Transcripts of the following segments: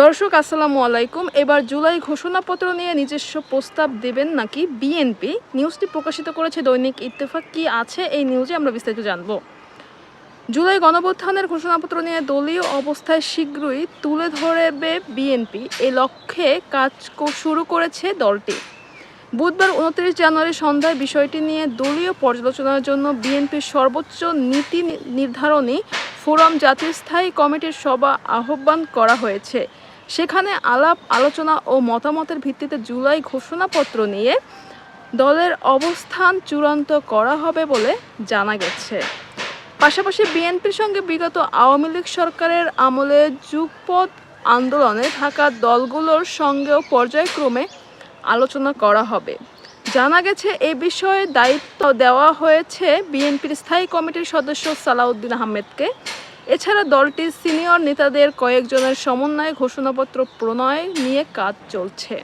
দর্শক, আসসালামু আলাইকুম। এবার জুলাই ঘোষণাপত্র নিয়ে নিজস্ব প্রস্তাব দেবেন নাকি বিএনপি? নিউজটি প্রকাশিত করেছে দৈনিক ইত্তেফাক। কি আছে এই নিউজে আমরা বিস্তারিত জানব। জুলাই গণবত্থানের ঘোষণাপত্র নিয়ে দলীয় অবস্থায় শীঘ্রই তুলে ধরবে বিএনপি। এই লক্ষ্যে কাজ শুরু করেছে দলটি। বুধবার উনত্রিশ জানুয়ারি সন্ধ্যায় বিষয়টি নিয়ে দলীয় পর্যালোচনার জন্য বিএনপির সর্বোচ্চ নীতি নির্ধারণী ফোরাম জাতীয় স্থায়ী কমিটির সভা আহ্বান করা হয়েছে। সেখানে আলাপ, আলোচনা ও মতামতের ভিত্তিতে জুলাই ঘোষণাপত্র নিয়ে দলের অবস্থান চূড়ান্ত করা হবে বলে জানা গেছে। পাশাপাশি বিএনপির সঙ্গে বিগত আওয়ামী লীগ সরকারের আমলে যুগপৎ আন্দোলনে থাকা দলগুলোর সঙ্গেও পর্যায়ক্রমে আলোচনা করা হবে। জানা গেছে, এ বিষয়ে দায়িত্ব দেওয়া হয়েছে বিএনপির স্থায়ী কমিটির সদস্য সালাউদ্দিন আহমেদকে। এছাড়া দলটির সিনিয়র নেতাদের কয়েকজনের সমন্বয়ে ঘোষণাপত্র প্রণয় নিয়ে কাজ চলছে।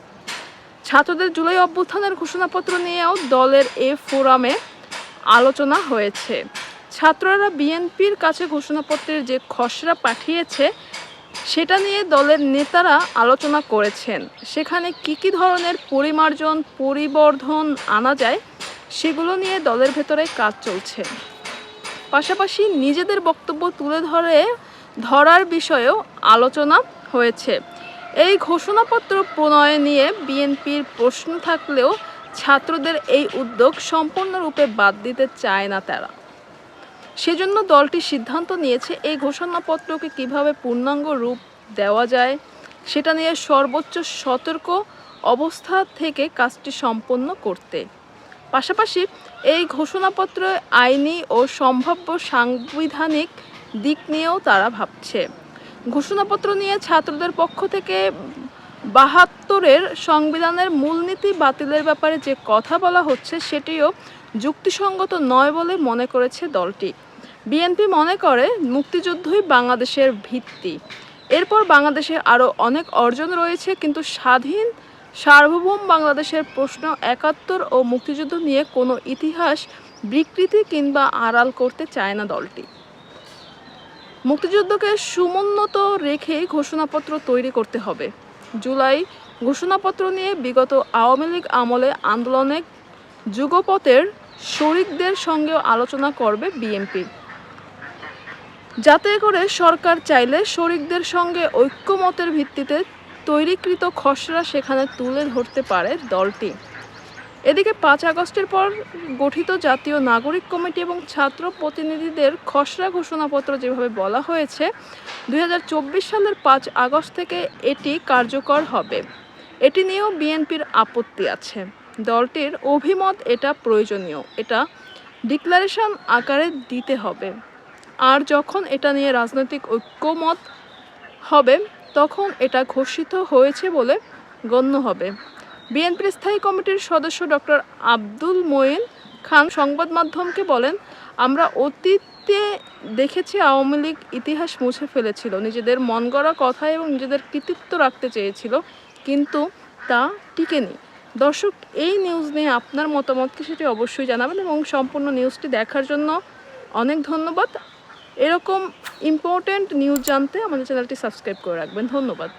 ছাত্রদের জুলাই অভ্যুত্থানের ঘোষণাপত্র নিয়েও দলের এ ফোরামে আলোচনা হয়েছে। ছাত্ররা বিএনপির কাছে ঘোষণাপত্রের যে খসড়া পাঠিয়েছে, সেটা নিয়ে দলের নেতারা আলোচনা করেছেন। সেখানে কি কি ধরনের পরিমার্জন, পরিবর্ধন আনা যায়, সেগুলো নিয়ে দলের ভেতরে কাজ চলছে। পাশাপাশি নিজেদের বক্তব্য তুলে ধরে, ধরার বিষয়েও আলোচনা হয়েছে। এই ঘোষণাপত্র প্রণয় নিয়ে বিএনপির প্রশ্ন থাকলেও ছাত্রদের এই উদ্যোগ সম্পূর্ণরূপে বাদ দিতে চায় না তারা। সেজন্য দলটি সিদ্ধান্ত নিয়েছে এই ঘোষণাপত্রকে কীভাবে পূর্ণাঙ্গ রূপ দেওয়া যায়, সেটা নিয়ে সর্বোচ্চ সতর্ক অবস্থা থেকে কাজটি সম্পন্ন করতে। পাশাপাশি এই ঘোষণাপত্র আইনি ও সম্ভাব্য সাংবিধানিক দিক নিয়েও তারা ভাবছে। ঘোষণাপত্র নিয়ে ছাত্রদের পক্ষ থেকে বাহাত্তরের সংবিধানের মূলনীতি বাতিলের ব্যাপারে যে কথা বলা হচ্ছে, সেটিও যুক্তিসঙ্গত নয় বলে মনে করেছে দলটি। বিএনপি মনে করে মুক্তিযুদ্ধই বাংলাদেশের ভিত্তি। এরপর বাংলাদেশে আরও অনেক অর্জন রয়েছে, কিন্তু স্বাধীন সার্বভৌম বাংলাদেশের প্রশ্ন একাত্তর ও মুক্তিযুদ্ধ নিয়ে কোনো ইতিহাস, বিকৃতি কিংবা আড়াল করতে চায় না দলটি। মুক্তিযুদ্ধকে সমুন্নত রেখে ঘোষণাপত্র তৈরি করতে হবে। জুলাই ঘোষণাপত্র নিয়ে বিগত আওয়ামী লীগ আমলে আন্দোলনে যুগপথের শরিকদের সঙ্গেও আলোচনা করবে বিএনপি। যাতে করে সরকার চাইলে শরিকদের সঙ্গে ঐক্যমতের ভিত্তিতে তৈরিকৃত খসড়া সেখানে তুলে ধরতে পারে দলটি। এদিকে পাঁচ আগস্টের পর গঠিত জাতীয় নাগরিক কমিটি এবং ছাত্র প্রতিনিধিদের খসড়া ঘোষণাপত্র যেভাবে বলা হয়েছে দু হাজার চব্বিশ সালের পাঁচ আগস্ট থেকে এটি কার্যকর হবে। এটি নিয়েও বিএনপির আপত্তি আছে। দলটির অভিমত এটা প্রয়োজনীয়। এটা ডিক্লারেশন আকারে দিতে হবে। আর যখন এটা নিয়ে রাজনৈতিক ঐক্যমত হবে তখন এটা ঘোষিত হয়েছে বলে গণ্য হবে। বিএনপির স্থায়ী কমিটির সদস্য ডক্টর আব্দুল মঈন খান সংবাদ মাধ্যমকে বলেন, আমরা অতীতে দেখেছি আওয়ামী লীগ ইতিহাস মুছে ফেলেছিল। নিজেদের মন গড়া কথা এবং নিজেদের কৃতিত্ব রাখতে চেয়েছিল, কিন্তু তা টিকেনি। দর্শক, এই নিউজ নিয়ে আপনার মতামত কি সেটি অবশ্যই জানাবেন এবং সম্পূর্ণ নিউজটি দেখার জন্য অনেক ধন্যবাদ। এরকম ইম্পর্ট্যান্ট নিউজ জানতে আমাদের চ্যানেলটি সাবস্ক্রাইব করে রাখবেন। ধন্যবাদ।